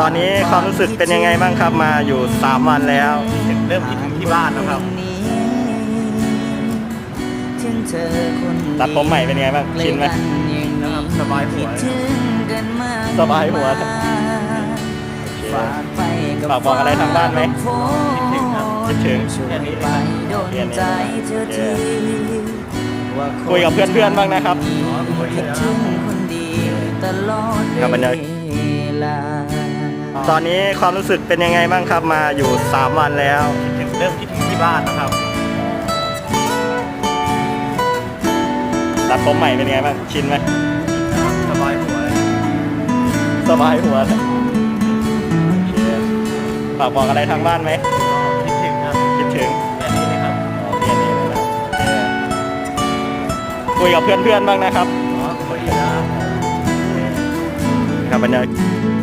ตอนนี้ความรู้สึกเป็นยังไงบ้างครับมาอยู่ 3 วันแล้ว เริ่มคิดถึงที่บ้านแล้วครับถึงเธอคนตัดผมใหม่เป็นยังไงบ้างชินไหมนะครับสบายหัวคิดถึงกันมากสบายหัวฝากไปกับฝากบอกอะไรทางบ้านไหมคิดถึงครับคิดถึงช่วยไปโดนใจเธอทีว่าคุยกับเพื่อนๆบ้างนะครับคิดถึงคนดีตลอดครับบรรยากาศเวลา ตอนนี้ความรู้สึกเป็นยังไงบ้างครับมาอยู่ 3 วันแล้วเริ่มคิดถึงที่บ้านนะครับตัดผมใหม่เป็นยังไงบ้างชินไหมสบายหัวสบายหัวโอเคฝากบอกอะไรทางบ้านไหมคิดถึงครับคิดถึงแบบนี้เลยครับอ๋อเรียนเองนะครับโอเคคุยกับเพื่อนๆบ้างนะครับ อ๋อคุยนะครับบรรยากาศ